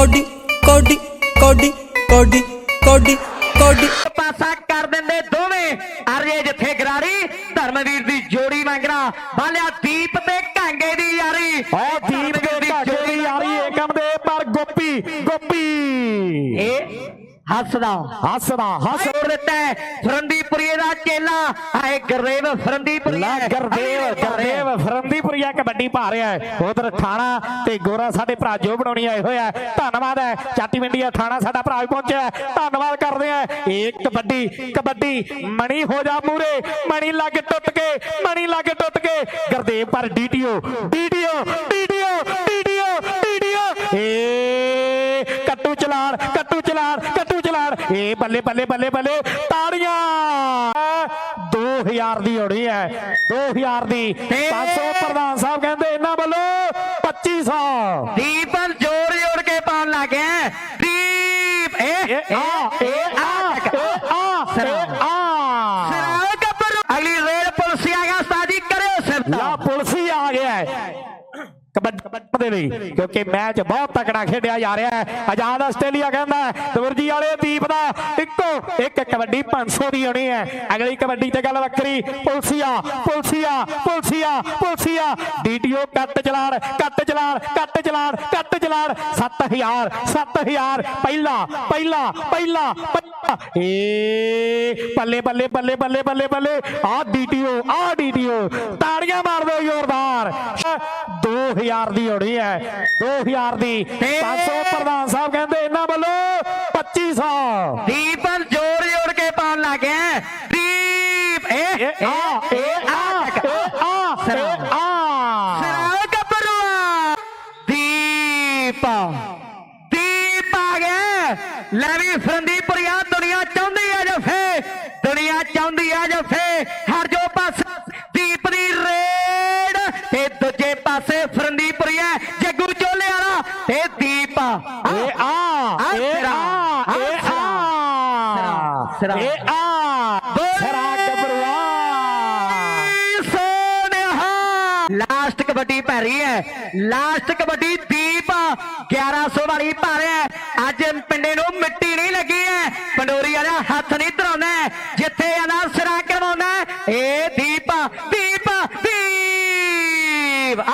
Cody ਕੋਡੀ ਕੋਡੀ ਕੋਡੀ ਕੋਡੀ ਕੋਡੀ। ਪਾਸਾ ਕਰ ਦਿੰਦੇ ਦੋਵੇਂ। ਅਰਜੇ ਜਿੱਥੇ ਗਰਾਰੀ ਧਰਮਵੀਰ ਦੀ ਜੋੜੀ ਮੰਗਣਾ ਬਾਲਿਆ ਦੀਪ ਤੇ ਕਾਂਗੇ ਦੀ ਯਾਰੀ। ਆ ਦੀਪ ਦੇ ਦੀ ਯਾਰੀ ਏਕਮ ਦੇ ਪਰ ਗੋਪੀ ਗੋਪੀ। ਇਹ ਹੱਸਦਾ। ਹੱਸਦਾ ਹੱਸ ਦਿੱਤਾ ਹੈ, ਫਰੰਦੀਪੁਰੀ ਦਾ ਚੇਲਾ ਆਏ ਗਰੇਵ ਫਰੰਦੀਪੁਰੀ ਲਾ ਗਰਦੇਵ ਗਰਦੇਵ ਫਰੰਦੀਪੁਰੀਆ ਕਬੱਡੀ ਪਾ ਰਿਹਾ ਹੈ। ਉਧਰ ਥਾਣਾ ਤੇ ਗੋਰਾ ਸਾਡੇ ਭਰਾ ਜੋ ਬਣਾਉਣੀ ਆਏ ਹੋਇਆ। ਧੰਨਵਾਦ ਹੈ। ਚਾਟੀ ਮੰਡੀਆ ਥਾਣਾ ਸਾਡਾ ਭਰਾ ਵੀ ਪਹੁੰਚਿਆ। ਧੰਨਵਾਦ ਕਰਦੇ ਆ। ਇਹ ਕਬੱਡੀ ਕਬੱਡੀ ਮਣੀ ਹੋ ਜਾ ਮੂਰੇ। ਮਣੀ ਲੱਗ ਟੁੱਟ ਕੇ ਮਣੀ ਲੱਗ ਟੁੱਟ ਕੇ। ਗਰਦੇਵ ਪਰ DTO DTO DTO DTO DTO ਏ ਏ ਬੱਲੇ ਬੱਲੇ ਬੱਲੇ ਬੱਲੇ ਤਾੜੀਆਂ। 2000 ਦੀ ਹੋਣੀ ਹੈ 2000 ਦੀ। 500 ਪ੍ਰਧਾਨ ਸਾਹਿਬ ਕਹਿੰਦੇ ਇਹਨਾਂ ਵੱਲੋਂ 2500 ਦੀਪਨ ਜੋੜ ਜੋੜ ਕੇ ਪਾਉਣ ਲੱਗ ਗਿਆ। ਹੈ। ਦੀਪ ਇਹ ਆ ਇਹ ਆ ਇਹ ਆ ਸਰਾਓ ਗੱਭਰੂ ਅਗਲੀ ਰੇਲ ਪੁਲਿਸ ਆ ਗਿਆ ਉਸਤਾਦ ਜੀ ਕਰਿਓ ਲਾ ਸਿਫਤਾਂ ਪੁਲਿਸ ਹੀ ਆ ਗਿਆ ਹੈ ਕਬੱਡੀ ਲਈ ਕਿਉਂਕਿ ਮੈਚ ਬਹੁਤ ਤਕੜਾ ਖੇਡਿਆ ਜਾ ਰਿਹਾ ਹੈ। ਆਜ਼ਾਦ ਆਸਟ੍ਰੇਲੀਆ ਕਹਿੰਦਾ ਹੈ, ਦਵਰਜੀ ਵਾਲੇ ਦੀਪ ਦਾ ਇੱਕੋ ਇੱਕ ਕਬੱਡੀ 500 ਦੀ ਹੋਣੀ ਹੈ। ਅਗਲੀ ਕਬੱਡੀ ਤੇ ਗੱਲ ਵੱਖਰੀ ਪੁਲਸੀਆ ਪੁਲਸੀਆ ਪੁਲਸੀਆ ਪੁਲਸੀਆ। ਡੀਟੀਓ ਕੱਟ ਚਲਾਣ ਕੱਟ ਚਲਾਣ ਕੱਟ ਚਲਾਣ ਕੱਟ ਚਲਾਣ। 7000 7000 ਪਹਿਲਾ ਪਹਿਲਾ ਪਹਿਲਾ ਪਹਿਲਾ। ਏ ਬੱਲੇ ਬੱਲੇ ਬੱਲੇ ਬੱਲੇ ਬੱਲੇ ਬੱਲੇ ਆ ਡੀਟੀਓ ਆ ਡੀਟੀਓ ਤਾੜੀਆਂ ਮਾਰ ਦਿਓ ਜ਼ੋਰਦਾਰ। 2000 ਦੀ ਹੋਣੀ ਹੈ। 2000 ਦੀ। 500 ਪ੍ਰਧਾਨ ਸਾਹਿਬ ਕਹਿੰਦੇ ਇਹਨਾਂ ਵੱਲੋਂ 2500 ਦੀਪਨ ਜੋੜ ਜੋੜ ਕੇ ਪਾਉਣ ਲੱਗ ਗਿਆ। ਹੈ। ਦੀਪ ਇਹ ਆ ਇਹ ਆ ਇਹ ਆ ਦੀਪ। ਦੀਪ ਆ ਗਿਆ। ਲੈ ਵੀ ਫਰੰਦੀਪੁਰੀਆ ਦੁਨੀਆ ਚਾਹੁੰਦੀ ਆ ਜਫੇ। ਦੁਨੀਆ ਚਾਹੁੰਦੀ ਆ ਜਫੇ। ਪਾਸੇ ਫਰੰਦੀਪੁਰੀਆ ਜੱਗੂ ਚੋਲੇ ਵਾਲਾ ਤੇ ਦੀਪ ਆ। ਇਹ ਆ ਇਹ ਆ ਸਿਰਾ। ਇਹ ਆ। ਸਰਾ। ਸੋਨਿਹਾ ਲਾਸਟ ਕਬੱਡੀ ਪੈ ਰਹੀ ਹੈ। ਲਾਸਟ ਕਬੱਡੀ ਦੀਪ 1100 ਵਾਲੀ ਪਾ ਰਿਹਾ ਹੈ। ਅੱਜ ਪਿੰਡੇ ਨੂੰ ਮਿੱਟੀ ਨਹੀਂ ਲੱਗੀ ਹੈ। ਪੰਡੋਰੀ ਵਾਲਾ ਹੱਥ ਨਹੀਂ ਧਰਾਉਂਦਾ। ਜਿੱਥੇ ਆਲਾ ਸਿਰਾ ਕਰਵਾਉਂਦਾ। ਇਹ ਦੀਪ ਦੀਪ ਦੀਪ ਆ